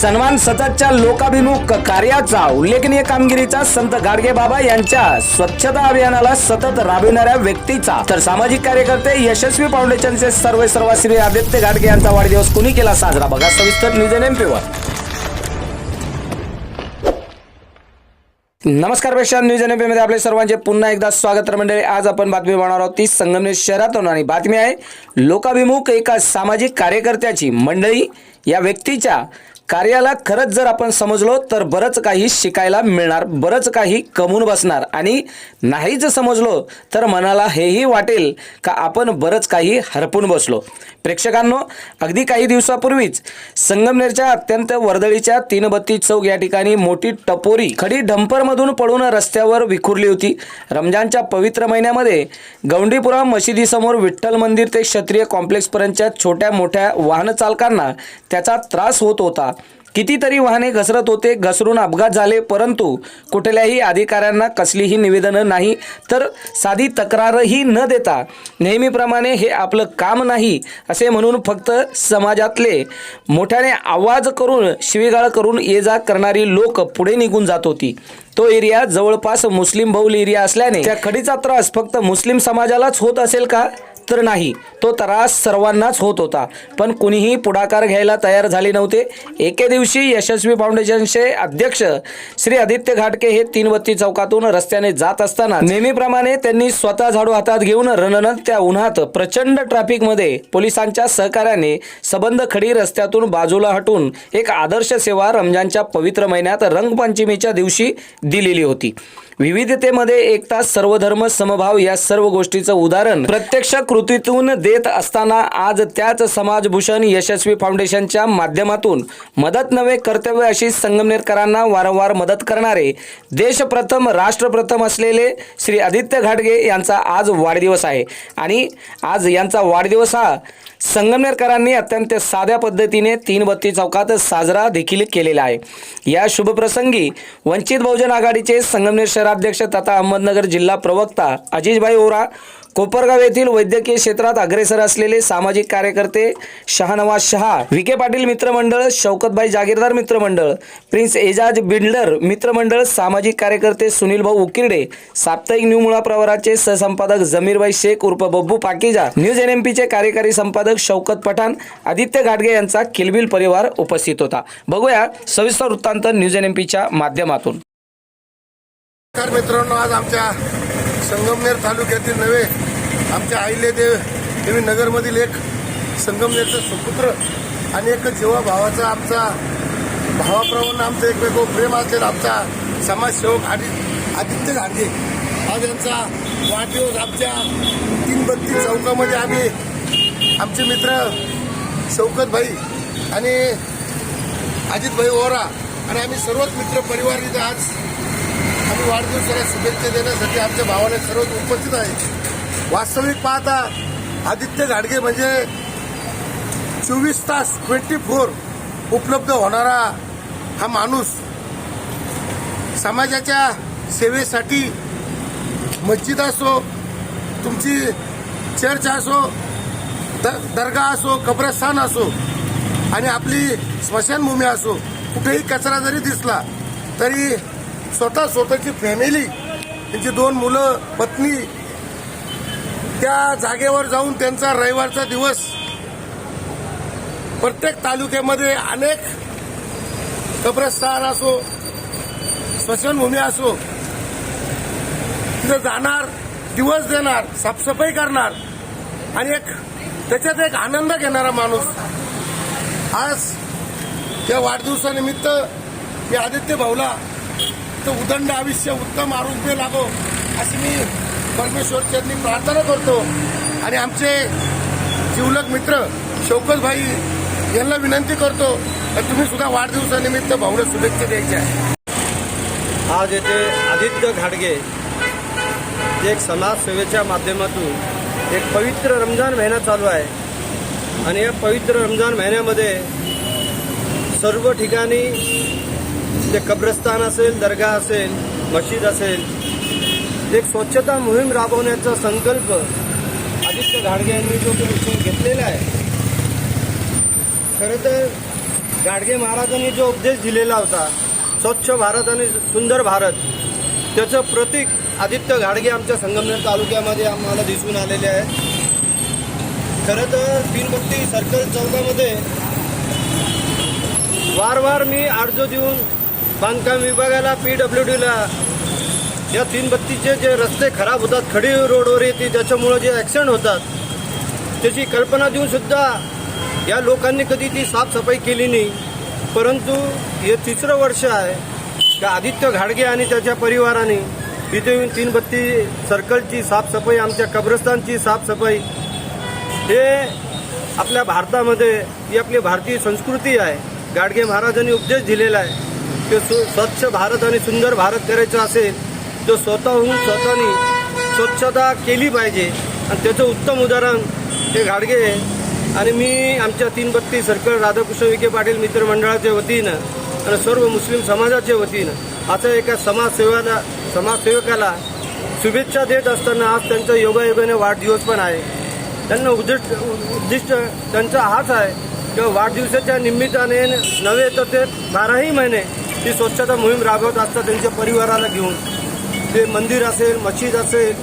सन्मान सततच्या लोकाभिमुख कार्याचा उल्लेखनीय कामगिरीचा संत गाडगे बाबा यांच्या स्वच्छता अभियानाला सतत राबविणाऱ्या व्यक्तीचा. तर सामाजिक कार्यकर्ते यशस्वी फाउंडेशनचे सर्व सर्व श्री आदित्य गाडगे यांचा वाढदिवस कुणी केला साजरा? बघा सविस्तर न्यूज एन नमस्कारपेक्षा न्यूज एनमध्ये आपले सर्वांचे पुन्हा एकदा स्वागत तर मंडळी आज आपण बातमी पाहणार आहोत ती संगमनेर शहरातून. आणि बातमी आहे लोकाभिमुख एका सामाजिक कार्यकर्त्याची मंडळी या व्यक्तीच्या कार्याला खरंच जर आपण समजलो तर बरंच काही शिकायला मिळणार बरंच काही कमून बसणार. आणि नाही जर समजलो तर मनाला हेही वाटेल का आपण बरंच काही हरपून बसलो. प्रेक्षकांनो अगदी काही दिवसापूर्वीच संगमनेरच्या अत्यंत वर्दळीच्या तीनबत्ती चौक या ठिकाणी मोठी टपोरी खडी डंपरमधून पडून रस्त्यावर विखुरली होती. रमजानच्या पवित्र महिन्यामध्ये गौंडीपुरा मशिदीसमोर विठ्ठल मंदिर ते क्षत्रिय कॉम्प्लेक्सपर्यंतच्या छोट्या मोठ्या वाहन चालकांना त्याचा त्रास होत होता. कितीतरी वाहने घसरत होते घसरून अपघात झाले परंतु कुठल्याही अधिकाऱ्यांना कसलीही निवेदनं नाही. तर साधी तक्रारही न देता नेहमीप्रमाणे हे आपलं काम नाही असे म्हणून फक्त समाजातले मोठ्याने आवाज करून शिवीगाळ करून ये जा करणारी लोक पुढे निघून जात होती. तो एरिया जवळपास मुस्लिम बहुल एरिया असल्याने त्या खडीचा त्रास फक्त मुस्लिम समाजालाच होत असेल का? तर नाही. तो त्रास सर्वांनाच होत होता. पण कुणीही पुढाकार घ्यायला तयार झाले नव्हते. एके दिवशी यशस्वी फाउंडेशनचे अध्यक्ष श्री आदित्य घाटके हे तीनबत्ती चौकातून रस्त्याने जात असताना नेहमीप्रमाणे त्यांनी स्वतः झाडू हातात घेऊन रणनं त्या उन्हात प्रचंड ट्रॅफिकमध्ये पोलिसांच्या सहकार्याने सबंध खडी रस्त्यातून बाजूला हटून एक आदर्श सेवा रमजानच्या पवित्र महिन्यात रंगपंचमीच्या दिवशी दिलेली होती. विविधतेमध्ये एकता सर्वधर्म समभाव या सर्व गोष्टीचं उदाहरण प्रत्यक्ष कृतीतून देत असताना आज त्याच समाजभूषण यशस्वी फाउंडेशनच्या माध्यमातून मदत नव्हे कर्तव्य अशी संगमनेरकरांना वारंवार मदत करणारे देशप्रथम राष्ट्रप्रथम असलेले श्री आदित्य घाटगे यांचा आज वाढदिवस आहे. आणि आज यांचा वाढदिवस हा संगमनेरकरांनी अत्यंत साध्या पद्धतीने तीन बत्ती चौकात साजरा देखील केलेला आहे. या शुभप्रसंगी वंचित बहुजन आघाडीचे संगमनेर शहराध्यक्ष तथा अहमदनगर जिल्हा प्रवक्ता अजिजभाई ओरा कोपरगाव येथील वैद्यकीय क्षेत्रात अग्रेसर असलेले सामाजिक कार्यकर्ते शहानवाज शहा विखे पाटील मित्रमंडळ शौकतभाई जागीरदार मित्रमंडळ प्रिन्स एजाज बिल्डर मित्रमंडळ सामाजिक कार्यकर्ते सुनील भाऊ उकिरडे साप्ताहिक न्यू मुळा प्रवाराचे सहसंपादक जमीरभाई शेख उर्फ Babbu Pakiza news N M पीचे कार्यकारी संपादक शौकत पठाण आदित्य घाटगे यांचा किलबिल परिवार उपस्थित होता. बघूया सविस्तर वृत्तांत न्यूज एन एम पीच्या माध्यमातून. मित्रांनो आज आमच्या संगमनेर तालुक्यातील नव्हे आमच्या अहिल्यादेव देवी नगरमधील एक संगमनेरचं सुपुत्र आणि एक जेव्हा भावाचा आमचा भावाप्रमाणे आमचं एकमेको प्रेम असलेला आमचा समाजसेवक आदि आदित्य गांधी आज यांचा वाढदिवस आमच्या तीन बत्तीस चौकामध्ये आम्ही आमचे मित्र शौकतभाई आणि अजितभाई ओरा आणि आम्ही सर्वच मित्र परिवार इथं आज आम्ही वाढदिवसाला शुभेच्छा देण्यासाठी आमच्या भावाने सर्व उपस्थित आहे. वास्तविक पाहता आदित्य घाडगे म्हणजे चोवीस तास ट्वेंटी फोर उपलब्ध होणारा हा माणूस समाजाच्या सेवेसाठी मस्जिद असो तुमची चर्च असो द दर्गा असो कब्रस्थान असो आणि आपली स्मशानभूमी असो कुठेही कचरा जरी दिसला तरी स्वतः स्वतःची फॅमिली त्यांची दोन मुलं पत्नी त्या जागेवर जाऊन त्यांचा रविवारचा दिवस प्रत्येक तालुक्यामध्ये अनेक कब्रस्थान असो स्मशानभूमी असो तिथं जाणार दिवस देणार साफसफाई करणार आणि एक त्याच्यात एक आनंद घेणारा माणूस. आज त्या वाढदिवसानिमित्त मी आदित्य भाऊला त्यांचं उदंड आयुष्य उत्तम आरोग्य लागो अशी मी परमेश्वर चरणी प्रार्थना करतो. आणि आमचे जिवलक मित्र शौकत भाई यांना विनंती करतो तुम्ही सुद्धा वाढदिवसानिमित्त भाऊला शुभेच्छा द्यायच्या आज येथे आदित्य घाडगे जे एक समाजसेवेच्या माध्यमातून एक पवित्र रमजान महिना चालू आहे. आणि या पवित्र रमजान महिन्यामध्ये सर्व ठिकाणी ते कब्रस्तान असेल दर्गा असेल मशीद असेल एक स्वच्छता मोहीम राबवण्याचा संकल्प आदित्य घाडगे यांनी जो तो घेतलेला आहे. खरं तर गाडगे महाराजांनी जो उपदेश दिलेला होता स्वच्छ भारत आणि सुंदर भारत त्याचं प्रतीक आदित्य घाडगे आमच्या संगमनेर तालुक्यामध्ये आम्हाला दिसून आलेले आहे. खरं तर तीनबत्ती सर्कल चौकामध्ये वारंवार मी अर्ज देऊन बांधकाम विभागाला पी डब्ल्यू डीला या तीन बत्तीचे जे रस्ते खराब होतात खडी रोडवर येते त्याच्यामुळं जे ॲक्सिडेंट होतात त्याची कल्पना देऊन सुद्धा या लोकांनी कधी ती साफसफाई केली नाही. परंतु हे तिसरं वर्ष आहे का आदित्य घाडगे आणि त्याच्या परिवाराने तिथे येऊन तीन बत्ती सर्कलची साफसफाई आमच्या कब्रस्तानची साफसफाई हे आपल्या भारतामध्ये ही आपली भारतीय संस्कृती आहे. गाडगे महाराजांनी उपदेश दिलेला आहे. ते सु स्वच्छ भारत आणि सुंदर भारत करायचं असेल तर स्वतःहून स्वतःनी स्वच्छता केली पाहिजे. आणि त्याचं उत्तम उदाहरण हे घाडगे आहे. आणि मी आमच्या तीन बत्ती सर्कल राधाकृष्ण विखे पाटील मित्रमंडळाच्या वतीनं आणि सर्व मुस्लिम समाजाच्या वतीनं असं एका समाजसेवाला समाजसेवकाला शुभेच्छा देत असताना आज त्यांचा योगायोगाने वाढदिवस पण आहे. त्यांना उद्दिष्ट उद्दिष्ट त्यांचा हाच आहे. किंवा वाढदिवसाच्या निमित्ताने नव्हे तर ते बाराही महिने ती स्वच्छता मोहीम राबवत असतात त्यांच्या परिवाराला घेऊन. ते मंदिर असेल मशीद असेल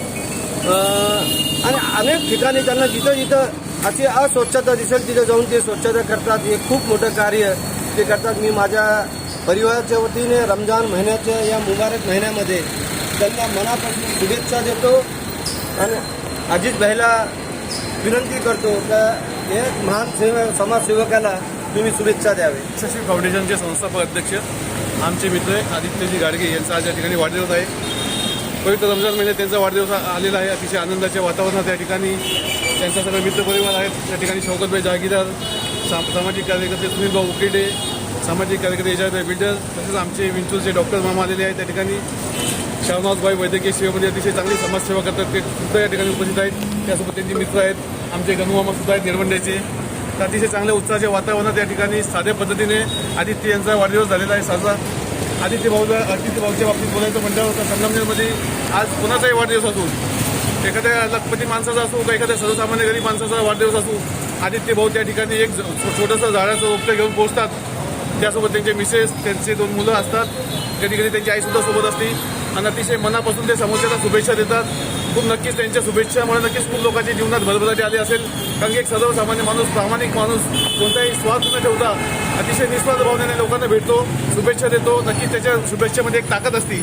आणि अनेक ठिकाणी त्यांना जिथं जिथं अशी अस्वच्छता दिसेल तिथे जाऊन ते स्वच्छता करतात. हे खूप मोठं कार्य ते करतात. मी माझ्या परिवाराच्या वतीने रमजान महिन्याच्या या मुबारक महिन्यामध्ये त्यांना मनापासून शुभेच्छा देतो आणि अजित भाईला विनंती करतो का हे महान सेवा समाजसेवकाला तुम्ही शुभेच्छा द्यावे. यशस्वी फाउंडेशनचे संस्थापक अध्यक्ष. आमचे मित्र आदित्यजी गाडगे यांचा आज या ठिकाणी वाढदिवस आहे. पवित्र रमजान महिन्यात त्यांचा वाढदिवस आलेला आहे. अतिशय आनंदाच्या वातावरणात या ठिकाणी त्यांचा सगळे मित्रपरिवार आहेत. त्या ठिकाणी शौकतभाई जहागीरदार साम सामाजिक कार्यकर्ते सुनीलभाऊ उकेडे सामाजिक कार्यकर्ते यजाभाई बिल्डर तसेच आमचे विंचूरचे डॉक्टर मामा आलेले आहेत. त्या ठिकाणी श्यामनाथभाई वैद्यकीय सेवेमध्ये अतिशय चांगली समाजसेवा करतात. ते सुद्धा या ठिकाणी उपस्थित आहेत. त्यासोबत त्यांचे मित्र आहेत. आमचे गणुमामा सुद्धा आहेत निरवंड्याचे. अतिशय चांगल्या उत्साहाच्या वातावरणात या ठिकाणी. साध्या पद्धतीने आदित्य यांचा वाढदिवस झालेला आहे साजरा. आदित्य भाऊला आदित्य भाऊच्या बाबतीत बोलायचं म्हटल्यावर तर संगमनेरमध्ये आज कोणाचाही वाढदिवस असो एखाद्या लखपती माणसाचा असो का एखाद्या सर्वसामान्य गरीब माणसाचा वाढदिवस असो आदित्य भाऊ त्या ठिकाणी एक ज- छोटंसं झाडाचं रोपटं घेऊन पोहोचतात. त्यासोबत त्यांचे मिसेस त्यांचे दोन मुलं असतात. कधी कधी त्यांची आईसुद्धा सोबत असते. आणि अतिशय मनापासून ते समोरच्याला शुभेच्छा देतात. खूप नक्कीच त्यांच्या शुभेच्छामुळे नक्कीच खूप लोकांच्या जीवनात भरभराटी आली असेल. कारण की एक सर्वसामान्य माणूस प्रामाणिक माणूस कोणताही स्वार्थ न ठेवता अतिशय निस्वार्थ भावनेने लोकांना भेटतो शुभेच्छा देतो. नक्कीच त्याच्या शुभेच्छेमध्ये एक ताकद असते.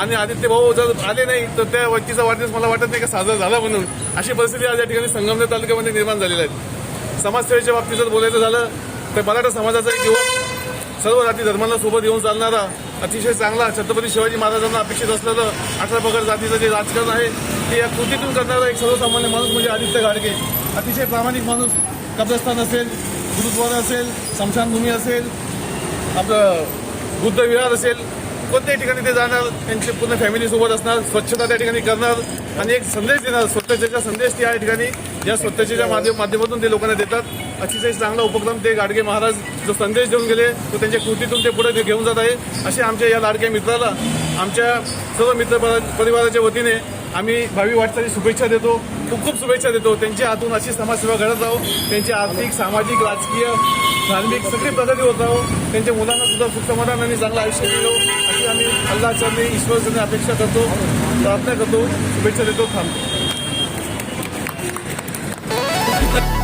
आणि आदित्य भाऊ जर आले नाही तर त्या व्यक्तीचा वाढदिवस मला वाटत नाही का साजरा झाला म्हणून. अशी परिस्थिती आज या ठिकाणी संगमनेर तालुक्यामध्ये निर्माण झालेली आहे. समाजसेवेच्या बाबतीत जर बोलायचं झालं तर मराठा समाजाचा एक युवक सर्व जाती धर्मांना सोबत येऊन चालणारा अतिशय चांगला छत्रपती शिवाजी महाराजांना अपेक्षित असलेलं अठरा पगड जातीचं जे राजकारण आहे ते या कृतीतून करणारा एक सर्वसामान्य माणूस म्हणजे आदित्य गाडगे. अतिशय प्रामाणिक माणूस. कब्रस्तान असेल गुरुद्वारा असेल स्मशानभूमी असेल आपलं बुद्धविहार असेल कोणत्याही ठिकाणी ते जाणार त्यांची पूर्ण फॅमिलीसोबत असणार स्वच्छता त्या ठिकाणी करणार आणि एक संदेश देणार स्वच्छतेचा संदेश त्या ठिकाणी. या स्वतःच्या माध्यम माध्यमातून ते लोकांना देतात. अतिशय चांगला उपक्रम ते गाडगे महाराज जो संदेश देऊन गेले तो त्यांच्या कृतीतून ते पुढे घेऊन जात आहे. असे आमच्या या लाडक्या मित्राला आमच्या सर्व मित्र परिवाराच्या वतीने आम्ही भावी वाटचाली शुभेच्छा देतो. खूप खूप शुभेच्छा देतो. त्यांच्या हातून अशी समाजसेवा घडत राहो. त्यांची आर्थिक सामाजिक राजकीय धार्मिक सगळी प्रगती होत राहो. त्यांच्या मुलांना सुद्धा सुख समाधान आणि चांगलं आयुष्य मिळो अशी आम्ही अल्लाह ईश्वरचरणी ईश्वर अपेक्षा करतो प्रार्थना करतो. शुभेच्छा देतो. थांबतो. Bye.